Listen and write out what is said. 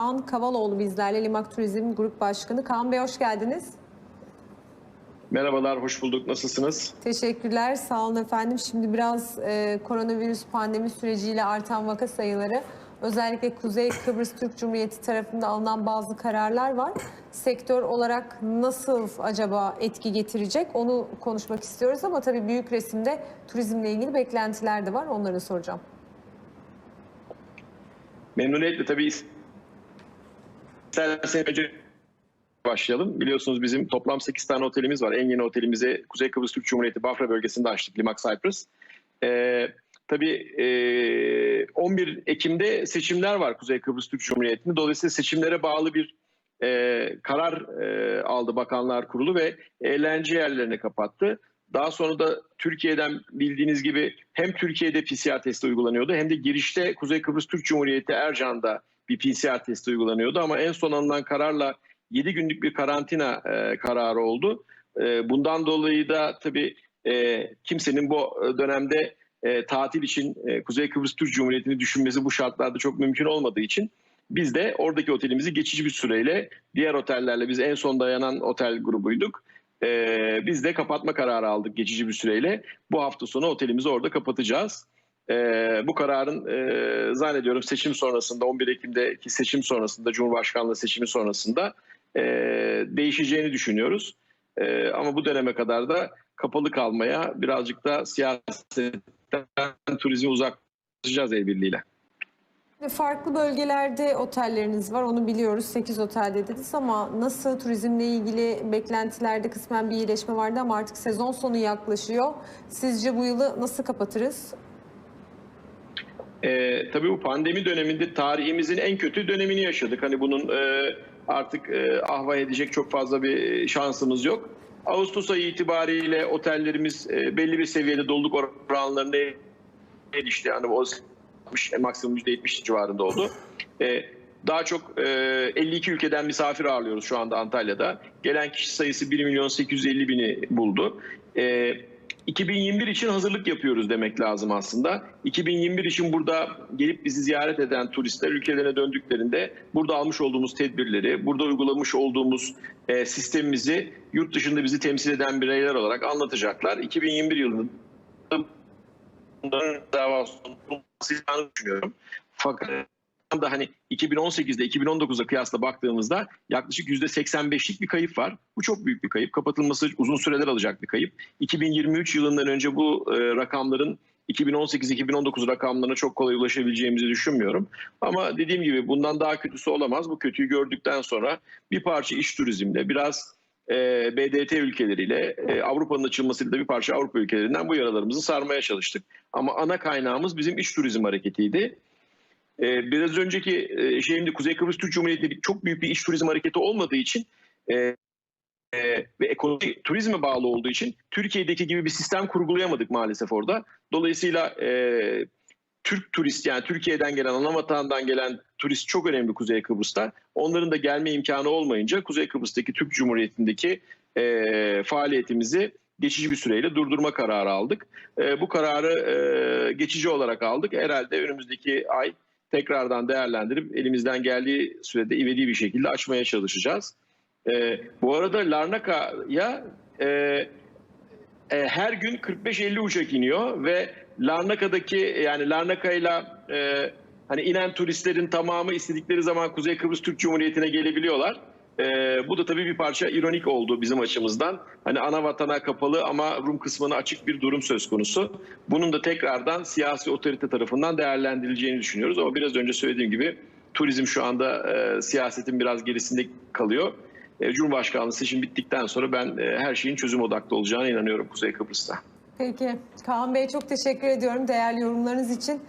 Kaan Kavaloğlu bizlerle Limak Turizm Grup Başkanı. Kaan Bey hoş geldiniz. Merhabalar, hoş bulduk. Nasılsınız? Teşekkürler, sağ olun efendim. Şimdi biraz e, koronavirüs pandemi süreciyle artan vaka sayıları, özellikle Kuzey Kıbrıs Türk Cumhuriyeti tarafında alınan bazı kararlar var. Sektör olarak nasıl acaba etki getirecek onu konuşmak istiyoruz ama tabii büyük resimde turizmle ilgili beklentiler de var. Onları soracağım. Memnuniyetle tabii istersen önce başlayalım. Biliyorsunuz bizim toplam 8 tane otelimiz var. En yeni otelimizi Kuzey Kıbrıs Türk Cumhuriyeti Bafra bölgesinde açtık, Limak Cyprus. Ee, tabii e, 11 Ekim'de seçimler var Kuzey Kıbrıs Türk Cumhuriyeti'nde. Dolayısıyla seçimlere bağlı bir e, karar e, aldı Bakanlar Kurulu ve eğlence yerlerini kapattı. Daha sonra da Türkiye'den bildiğiniz gibi hem Türkiye'de PCR testi uygulanıyordu hem de girişte Kuzey Kıbrıs Türk Cumhuriyeti Ercan'da bir PCR testi uygulanıyordu. Ama en son alınan kararla 7 günlük bir karantina e, kararı oldu. E, bundan dolayı da tabii e, kimsenin bu dönemde e, tatil için e, Kuzey Kıbrıs Türk Cumhuriyeti'ni düşünmesi bu şartlarda çok mümkün olmadığı için biz de oradaki otelimizi geçici bir süreyle diğer otellerle biz en son dayanan otel grubuyduk. Ee, biz de kapatma kararı aldık geçici bir süreyle. Bu hafta sonu otelimizi orada kapatacağız. Ee, bu kararın e, zannediyorum seçim sonrasında 11 Ekim'deki seçim sonrasında Cumhurbaşkanlığı seçimi sonrasında e, değişeceğini düşünüyoruz. E, ama bu döneme kadar da kapalı kalmaya birazcık da siyasetten turizmi uzaklaşacağız el birliğiyle. Farklı bölgelerde otelleriniz var onu biliyoruz 8 otel dediniz ama nasıl turizmle ilgili beklentilerde kısmen bir iyileşme vardı ama artık sezon sonu yaklaşıyor. Sizce bu yılı nasıl kapatırız? E, tabii bu pandemi döneminde tarihimizin en kötü dönemini yaşadık. Hani bunun e, artık e, ahva edecek çok fazla bir şansımız yok. Ağustos ayı itibariyle otellerimiz e, belli bir seviyede doluluk oranlarına erişti. Yani o 60, maksimum %70 civarında oldu. E, daha çok e, 52 ülkeden misafir ağırlıyoruz şu anda Antalya'da. Gelen kişi sayısı 1 milyon 850 bini buldu. E, 2021 için hazırlık yapıyoruz demek lazım aslında. 2021 için burada gelip bizi ziyaret eden turistler ülkelerine döndüklerinde burada almış olduğumuz tedbirleri, burada uygulamış olduğumuz e, sistemimizi yurt dışında bizi temsil eden bireyler olarak anlatacaklar. 2021 yılında bunların bulunmasını düşünüyorum. Fakat da hani 2018'de 2019'a kıyasla baktığımızda yaklaşık %85'lik bir kayıp var. Bu çok büyük bir kayıp. Kapatılması uzun süreler alacak bir kayıp. 2023 yılından önce bu e, rakamların 2018-2019 rakamlarına çok kolay ulaşabileceğimizi düşünmüyorum. Ama dediğim gibi bundan daha kötüsü olamaz. Bu kötüyü gördükten sonra bir parça iş turizmle biraz e, BDT ülkeleriyle e, Avrupa'nın açılmasıyla da bir parça Avrupa ülkelerinden bu yaralarımızı sarmaya çalıştık. Ama ana kaynağımız bizim iş turizm hareketiydi. Ee, biraz önceki e, şeyimde Kuzey Kıbrıs Türk Cumhuriyeti'nde çok büyük bir iş turizm hareketi olmadığı için e, e, ve ekonomi turizme bağlı olduğu için Türkiye'deki gibi bir sistem kurgulayamadık maalesef orada. Dolayısıyla e, Türk turist yani Türkiye'den gelen, anavatandan gelen turist çok önemli Kuzey Kıbrıs'ta. Onların da gelme imkanı olmayınca Kuzey Kıbrıs'taki Türk Cumhuriyeti'ndeki e, faaliyetimizi geçici bir süreyle durdurma kararı aldık. E, bu kararı e, geçici olarak aldık. Herhalde önümüzdeki ay tekrardan değerlendirip elimizden geldiği sürede ivedi bir şekilde açmaya çalışacağız. E, bu arada Larnaka'ya e, e, her gün 45-50 uçak iniyor ve Larnaka'daki yani Larnaka'yla e, hani inen turistlerin tamamı istedikleri zaman Kuzey Kıbrıs Türk Cumhuriyeti'ne gelebiliyorlar. Ee, bu da tabii bir parça ironik oldu bizim açımızdan. Hani ana vatana kapalı ama Rum kısmına açık bir durum söz konusu. Bunun da tekrardan siyasi otorite tarafından değerlendirileceğini düşünüyoruz. Ama biraz önce söylediğim gibi turizm şu anda e, siyasetin biraz gerisinde kalıyor. E, Cumhurbaşkanlığı seçim bittikten sonra ben e, her şeyin çözüm odaklı olacağına inanıyorum Kuzey Kıbrıs'ta. Peki Kaan Bey çok teşekkür ediyorum değerli yorumlarınız için.